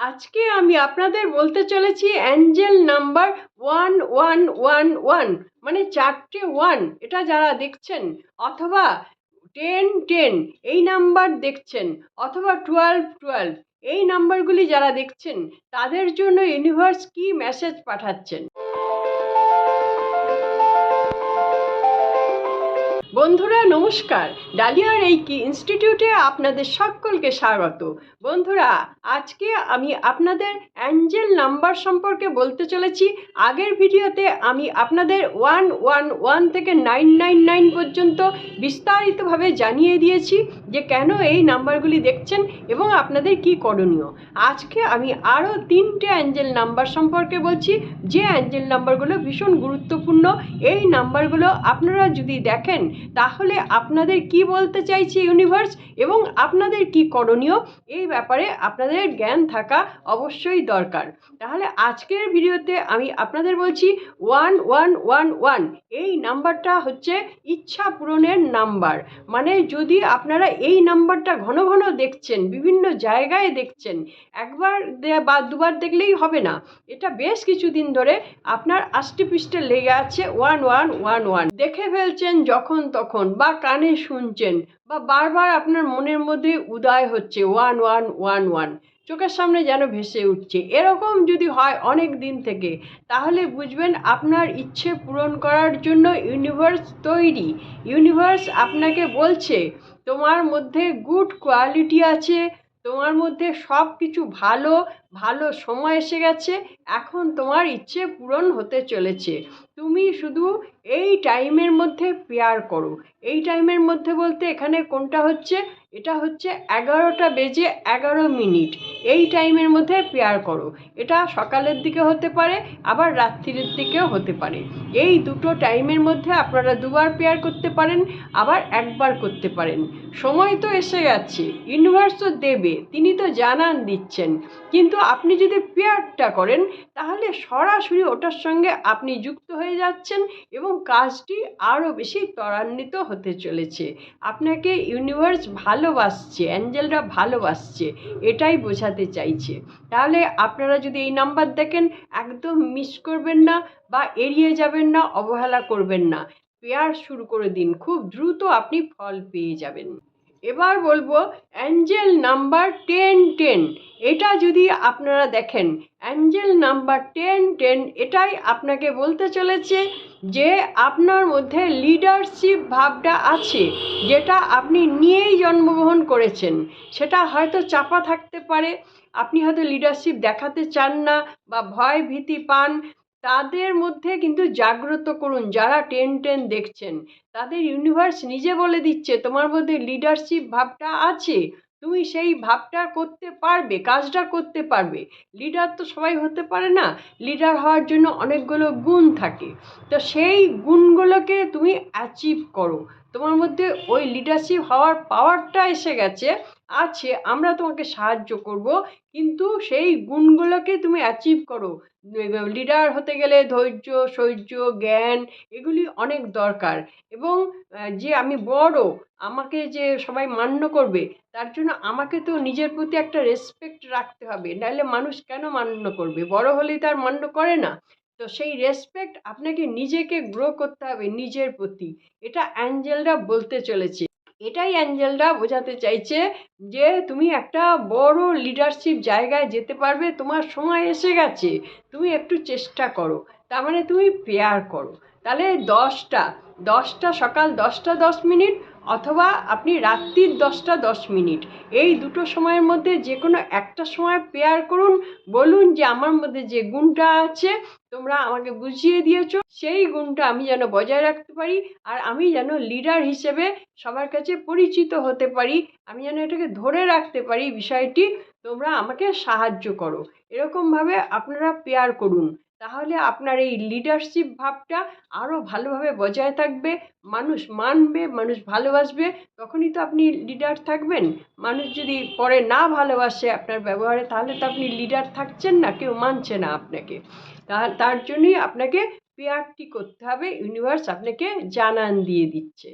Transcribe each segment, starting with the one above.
আজকে আমি আপনাদের বলতে চলেছি angel number one one one one মানে চারটে ওয়ান, এটা যারা দেখছেন, অথবা টেন টেন, এই নাম্বার দেখছেন, অথবা টুয়েলভ টুয়েলভ, এই নাম্বারগুলি যারা দেখছেন, তাদের জন্য ইউনিভার্স কি মেসেজ পাঠাচ্ছেন? বন্ধুরা, নমস্কার। ডালিয়ার এই কি ইনস্টিটিউটে আপনাদের সকলকে স্বাগত। বন্ধুরা, আজকে আমি আপনাদের অ্যাঞ্জেল নাম্বার সম্পর্কে বলতে চলেছি। আগের ভিডিওতে আমি আপনাদের ওয়ান ওয়ান ওয়ান থেকে নাইন নাইন নাইন পর্যন্ত বিস্তারিতভাবে জানিয়ে দিয়েছি যে কেন এই নাম্বারগুলি দেখছেন এবং আপনাদের কি করণীয়। আজকে আমি আরও তিনটে অ্যাঞ্জেল নাম্বার সম্পর্কে বলছি। যে অ্যাঞ্জেল নাম্বারগুলো ভীষণ গুরুত্বপূর্ণ, এই নাম্বারগুলো আপনারা যদি দেখেন তাহলে আপনাদের কি বলতে চাইছে ইউনিভার্স এবং আপনাদের কি করণীয়? এই ব্যাপারে আপনাদের জ্ঞান থাকা অবশ্যই দরকার। তাহলে আজকের ভিডিওতে আমি আপনাদের বলছি ওয়ান ওয়ান ওয়ান ওয়ান এই নাম্বারটা হচ্ছে ইচ্ছা পূরণের নাম্বার। মানে যদি আপনারা এই নাম্বারটা ঘন ঘন দেখছেন, বিভিন্ন জায়গায় দেখছেন, একবার বা দুবার দেখলেই হবে না। এটা বেশ কিছুদিন ধরে আপনার আষ্টে পৃষ্ঠে লেগে আছে ওয়ান ওয়ান ওয়ান ওয়ান দেখে ফেলছেন যখন তখন বা কানে শুনছেন বা বারবার আপনার মনের মধ্যে উদয় হচ্ছে ওয়ান ওয়ান ওয়ান ওয়ান, চোখের সামনে যেন ভেসে উঠছে। এরকম যদি হয় অনেক দিন থেকে, তাহলে বুঝবেন আপনার ইচ্ছে পূরণ করার জন্য ইউনিভার্স তৈরি। ইউনিভার্স আপনাকে বলছে, তোমার মধ্যে গুড কোয়ালিটি আছে, তোমার মধ্যে সব কিছু ভালো ভালো সময় এসে গেছে, এখন তোমার ইচ্ছে পূরণ হতে চলেছে। তুমি শুধু এই টাইমের মধ্যে পেয়ার করো। এই টাইমের মধ্যে বলতে এখানে কোনটা হচ্ছে? এটা হচ্ছে এগারোটা বেজে এগারো মিনিট। এই টাইমের মধ্যে পেয়ার করো। এটা সকালের দিকে হতে পারে, আবার রাত্রির দিকেও হতে পারে। এই দুটো টাইমের মধ্যে আপনারা দুবার পেয়ার করতে পারেন, আবার একবার করতে পারেন। সময় তো এসে গেছে ইউনিভার্স তো দেবে, তিনি তো জানান দিচ্ছেন। কিন্তু আপনি যদি পেয়ারটা করেন, তাহলে সরাসরি ওটার সঙ্গে আপনি যুক্ত হয়ে যাচ্ছেন এবং কাজটি আরও বেশি ত্বরান্বিত হতে চলেছে। আপনাকে ইউনিভার্স ভালোবাসছে, অ্যাঞ্জেলরা ভালোবাসছে, এটাই বোঝাতে চাইছে। তাহলে আপনারা যদি এই নাম্বার দেখেন, একদম মিস করবেন না বা এড়িয়ে যাবেন না, অবহেলা করবেন না। পেয়ার শুরু করে দিন, খুব দ্রুত আপনি ফল পেয়ে যাবেন। এবার বলব অ্যাঞ্জেল নাম্বার টেন টেন এটা যদি আপনারা দেখেন অ্যাঞ্জেল নাম্বার টেন টেন এটাই আপনাকে বলতে চলেছে যে আপনার মধ্যে লিডারশিপ ভাবটা আছে, যেটা আপনি নিয়েই জন্মগ্রহণ করেছেন। সেটা হয়তো চাপা থাকতে পারে, আপনি হয়তো লিডারশিপ দেখাতে চান না বা ভয় ভীতি পান তাদের মধ্যে কিন্তু জাগ্রত করুন, যারা টেন টেন দেখছেন। তাদের ইউনিভার্স নিজে বলে দিচ্ছে, তোমার মধ্যে লিডারশিপ ভাবটা আছে। তুমি সেই ভাবটা করতে পারবে, কাজটা করতে পারবে। লিডার তো সবাই হতে পারে না। লিডার হওয়ার জন্য অনেকগুলো গুণ থাকে। তো সেই গুণগুলোকে তুমি অ্যাচিভ করো। তোমার মধ্যে ওই লিডারশিপ হওয়ার পাওয়ারটা এসে গেছে, আছে, আমরা তোমাকে সাহায্য করব, কিন্তু সেই গুণগুলোকে তুমি অ্যাচিভ করো। লিডার হতে গেলে ধৈর্য সৌর্য জ্ঞান, এগুলি অনেক দরকার। এবং যে আমি বড়, আমাকে যে সবাই মান্য করবে, তার জন্য আমাকে তো নিজের প্রতি একটা রেসপেক্ট রাখতে হবে। নাহলে মানুষ কেন মান্য করবে? বড় হলেই তার মান্য করে না। তো সেই রেসপেক্ট আপনাকে নিজেকে গ্রো করতে হবে নিজের প্রতি। এটা অ্যাঞ্জেলরা বলতে চলেছে। এটাই অ্যাঞ্জেলরা বোঝাতে চাইছে যে, তুমি একটা বড় লিডারশিপ জায়গায় যেতে পারবে, তোমার সময় এসে গেছে। তুমি একটু চেষ্টা করো। তার মানে তুমি প্রেয়ার করো। তাহলে দশটা দশটা সকাল দশটা দশ মিনিট অথবা আপনি রাত্রির দশটা দশ মিনিট। এই দুটো সময়ের মধ্যে যে কোনো একটা সময় প্রেয়ার করুন। বলুন যে, আমার মধ্যে যে গুণটা আছে তোমরা আমাকে বুঝিয়ে দিয়েছ, সেই গুণটা আমি যেন বজায় রাখতে পারি আর আমি যেন লিডার হিসেবে সবার কাছে পরিচিত হতে পারি। আমি যেন এটাকে ধরে রাখতে পারি বিষয়টি। তোমরা আমাকে সাহায্য করো। এরকমভাবে আপনারা পেয়ার করুন। তাহলে আপনার এই লিডারশিপ ভাবটা আরও ভালোভাবে বজায় থাকবে। মানুষ মানবে, মানুষ ভালোবাসবে। তখনই তো আপনি লিডার থাকবেন। মানুষ যদি পরে না ভালোবাসে আপনার ব্যবহারে, তাহলে তো আপনি লিডার থাকছেন না, কেউ মানছে না আপনাকে। তার জন্যই আপনাকে পেয়ারটি করতে হবে। ইউনিভার্স আপনাকে জানান দিয়ে দিচ্ছে।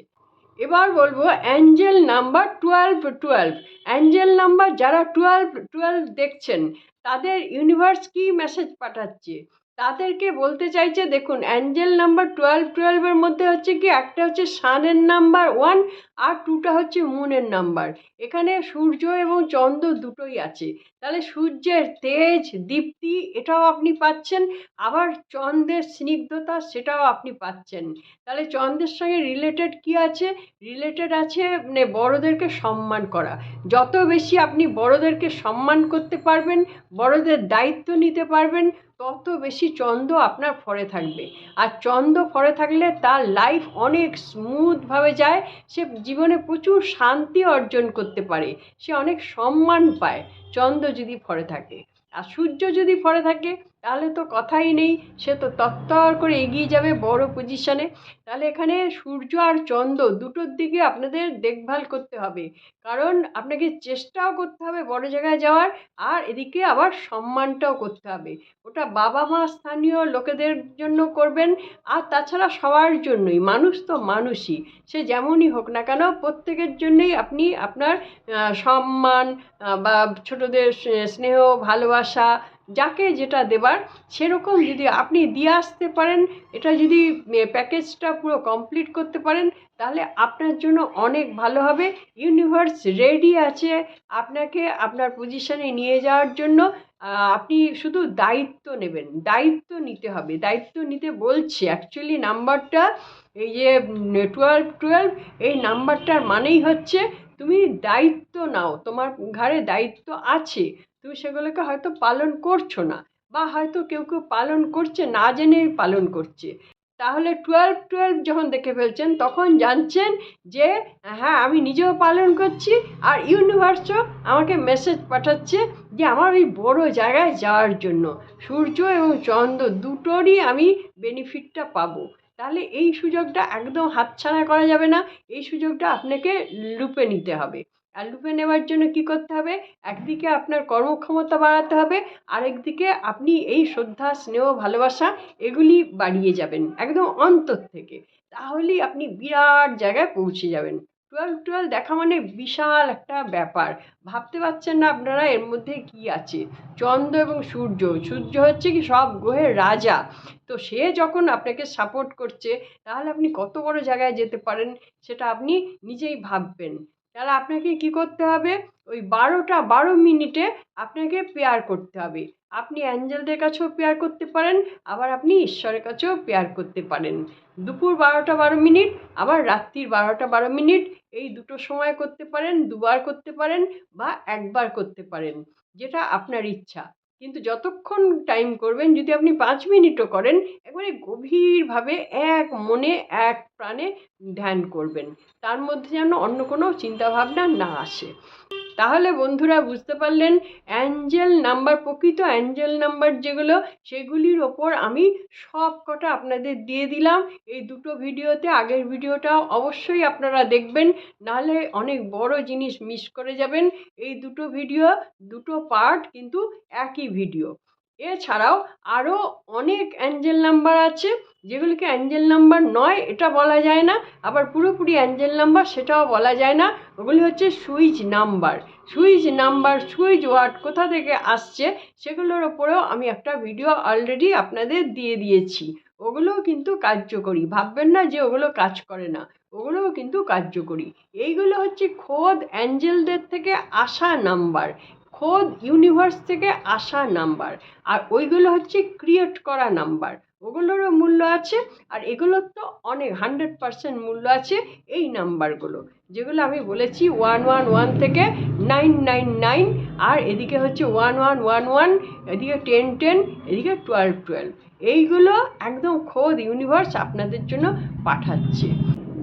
এবার বলব angel number twelve twelve angel number যারা টুয়েলভ টুয়েলভ দেখছেন, তাদের ইউনিভার্স কি মেসেজ পাঠাচ্ছে? তাদেরকে বলতে চাইছে দেখুন, অ্যাঞ্জেল নাম্বার টুয়েলভ টুয়েলভের মধ্যে হচ্ছে কি, একটা হচ্ছে সানের নাম্বার ওয়ান আর টুটা হচ্ছে মুনের নাম্বার। এখানে সূর্য এবং চন্দ্র দুটোই আছে। তাহলে সূর্যের তেজ, দীপ্তি এটাও আপনি পাচ্ছেন, আবার চন্দ্রের স্নিগ্ধতা সেটাও আপনি পাচ্ছেন। তাহলে চন্দ্রের সঙ্গে রিলেটেড কি আছে? রিলেটেড আছে মানে বড়োদেরকে সম্মান করা। যত বেশি আপনি বড়োদেরকে সম্মান করতে পারবেন, বড়োদের দায়িত্ব নিতে পারবেন তত বেশি চন্দ্র আপনার ফরে থাকবে। আর চন্দ্র ফরে থাকলে তার লাইফ অনেক স্মুথভাবে যায়। সে জীবনে প্রচুর শান্তি অর্জন করতে পারে। সে অনেক সম্মান পায়। চন্দ্র যদি ফরে থাকে, আর সূর্য যদি ফরে থাকে তাহলে তো কথাই নেই। সে তো তত্তর করে এগিয়ে যাবে বড় পজিশনে তাহলে এখানে সূর্য আর চন্দ্র দুটোর দিকে আপনাদের দেখভাল করতে হবে। কারণ আপনাকে চেষ্টাও করতে হবে বড় জায়গায় যাওয়ার, আর এদিকে আবার সম্মানটাও করতে হবে। ওটা বাবা মা স্থানীয় লোকেদের জন্য করবেন, আর তাছাড়া সবার জন্যই। মানুষ তো মানুষই। সে যেমনই হোক না কেন, প্রত্যেকের জন্যই আপনি আপনার সম্মান বা ছোটদের স্নেহ, ভালোবাসা যাকে যেটা দেবার, সেরকম যদি আপনি দিয়ে আসতে পারেন, এটা যদি প্যাকেজটা পুরো কমপ্লিট করতে পারেন, তাহলে আপনার জন্য অনেক ভালো হবে। ইউনিভার্স রেডি আছে আপনাকে আপনার পজিশনে নিয়ে যাওয়ার জন্য। আপনি শুধু দায়িত্ব নেবেন, দায়িত্ব নিতে হবে। দায়িত্ব নিতে বলছে অ্যাকচুয়ালি নাম্বারটা, এই যে টুয়েলভ টুয়েলভ এই নাম্বারটার মানেই হচ্ছে, তুমি দায়িত্ব নাও, তোমার ঘাড়ে দায়িত্ব আছে। তুমি সেগুলোকে হয়তো পালন করছ না বা হয়তো কেউ কেউ পালন করছে না জেনেই পালন করছে। তাহলে টুয়েলভ টুয়েলভ যখন দেখে ফেলছেন, তখন জানছেন যে হ্যাঁ আমি নিজেও পালন করছি আর ইউনিভার্সও আমাকে মেসেজ পাঠাচ্ছে যে, আমার ওই বড় জায়গায় যাওয়ার জন্য। সূর্য এবং চন্দ্র দুটোরই আমি বেনিফিটটা পাবো। তাহলে এই সুযোগটা একদম হাতছাড়া করা যাবে না। এই সুযোগটা আপনাকে লুপে নিতে হবে। লুপে নেওয়ার জন্য কি করতে হবে? একদিকে আপনার কর্মক্ষমতা বাড়াতে হবে, আরেকদিকে আপনি এই শ্রদ্ধা, স্নেহ, ভালোবাসা এগুলি বাড়িয়ে যাবেন, একদম অন্তর থেকে। তাহলেই আপনি বিরাট জায়গায় পৌঁছে যাবেন। টুয়েলভ টুয়েলভ দেখা মানে বিশাল একটা ব্যাপার। ভাবতে পারছেন না আপনারা এর মধ্যে কি আছে? চন্দ্র এবং সূর্য। সূর্য হচ্ছে কি সব গ্রহের রাজা। তো সে যখন আপনাকে সাপোর্ট করছে, তাহলে আপনি কত বড় জায়গায় যেতে পারেন সেটা আপনি নিজেই ভাববেন। তাহলে আপনাকে কি করতে হবে? ওই বারোটা বারো মিনিটে আপনাকে পেয়ার করতে হবে। আপনি অ্যাঞ্জেলদের কাছেও পেয়ার করতে পারেন, আবার আপনি ঈশ্বরের কাছেও পেয়ার করতে পারেন। দুপুর বারোটা বারো মিনিট, আবার রাত্রির বারোটা বারো মিনিট, এই দুটো সময় করতে পারেন, দুবার করতে পারেন বা একবার করতে পারেন, যেটা আপনার ইচ্ছা। কিন্তু যতক্ষণ টাইম করবেন, যদি আপনি পাঁচ মিনিটও করেন, একবারে গভীরভাবে এক মনে, এক প্রাণে ধ্যান করবেন। তার মধ্যে যেন অন্য কোনো চিন্তাভাবনা না আসে। তাহলে বন্ধুরা বুঝতে পারলেন অ্যাঞ্জেল নাম্বার প্রকৃত অ্যাঞ্জেল নাম্বার যেগুলো, সেগুলির ওপর আমি সব কটা আপনাদের দিয়ে দিলাম। এই দুটো ভিডিওতে, আগের ভিডিওটা অবশ্যই আপনারা দেখবেন, নাহলে অনেক বড় জিনিস মিস করে যাবেন। এই দুটো ভিডিও দুটো পার্ট কিন্তু একই ভিডিও এছাড়াও আরও অনেক অ্যাঞ্জেল নাম্বার আছে, যেগুলিকে অ্যাঞ্জেল নাম্বার নয়, এটা বলা যায় না। আবার পুরোপুরি অ্যাঞ্জেল নাম্বার সেটাও বলা যায় না। ওগুলি হচ্ছে switch number switch number switch word কোথা থেকে আসছে সেগুলোর ওপরেও আমি একটা ভিডিও অলরেডি আপনাদের দিয়ে দিয়েছি। ওগুলোও কিন্তু কার্যকরী। ভাববেন না যে ওগুলো কাজ করে না। ওগুলোও কিন্তু কার্যকরী। এইগুলো হচ্ছে খোদ অ্যাঞ্জেলদের থেকে আসা নাম্বার খোদ ইউনিভার্স থেকে আসা নাম্বার। আর ওইগুলো হচ্ছে ক্রিয়েট করা নাম্বার। ওগুলোরও মূল্য আছে, আর এগুলোর তো অনেক হান্ড্রেড পারসেন্ট মূল্য আছে এই নাম্বারগুলো। যেগুলো আমি বলেছি ওয়ান ওয়ান ওয়ান থেকে নাইন নাইন নাইন আর এদিকে হচ্ছে ওয়ান ওয়ান ওয়ান ওয়ান এদিকে টেন টেন এদিকে টুয়েলভ টুয়েলভ এইগুলো একদম খোদ ইউনিভার্স আপনাদের জন্য পাঠাচ্ছে।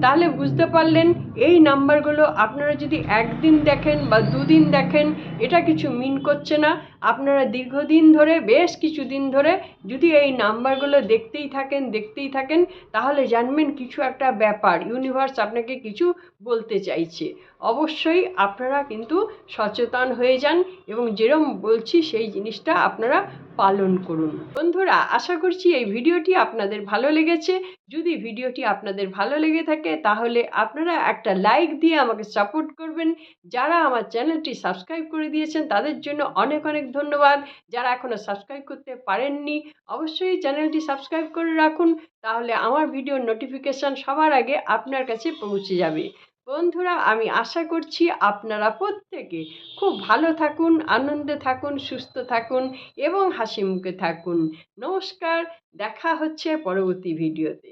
তাহলে বুঝতে পারলেন এই নাম্বারগুলো আপনারা যদি একদিন দেখেন বা দুদিন দেখেন, এটা কিছু মিন করছে না। আপনারা দীর্ঘদিন ধরে, বেশ কিছুদিন ধরে যদি এই নাম্বারগুলো দেখতেই থাকেন দেখতেই থাকেন, তাহলে জানবেন কিছু একটা ব্যাপার। ইউনিভার্স আপনাকে কিছু বলতে চাইছে। অবশ্যই আপনারা কিন্তু সচেতন হয়ে যান এবং যেরম বলছি সেই জিনিসটা আপনারা পালন করুন। বন্ধুরা, আশা করছি এই ভিডিওটি আপনাদের ভালো লেগেছে। যদি ভিডিওটি আপনাদের ভালো লেগে থাকে, তাহলে আপনারা একটা লাইক দিয়ে আমাকে সাপোর্ট করবেন। যারা আমার চ্যানেলটি সাবস্ক্রাইব করে দিয়েছেন, তাদের জন্য অনেক অনেক ধন্যবাদ। যারা এখনও সাবস্ক্রাইব করতে পারেননি, অবশ্যই চ্যানেলটি সাবস্ক্রাইব করে রাখুন, তাহলে আমার ভিডিওর নোটিফিকেশান সবার আগে আপনার কাছে পৌঁছে যাবে। বন্ধুরা, আমি আশা করছি আপনারা প্রত্যেকে খুব ভালো থাকুন, আনন্দে থাকুন, সুস্থ থাকুন এবং হাসি মুখে থাকুন। নমস্কার, দেখা হচ্ছে পরবর্তী ভিডিওতে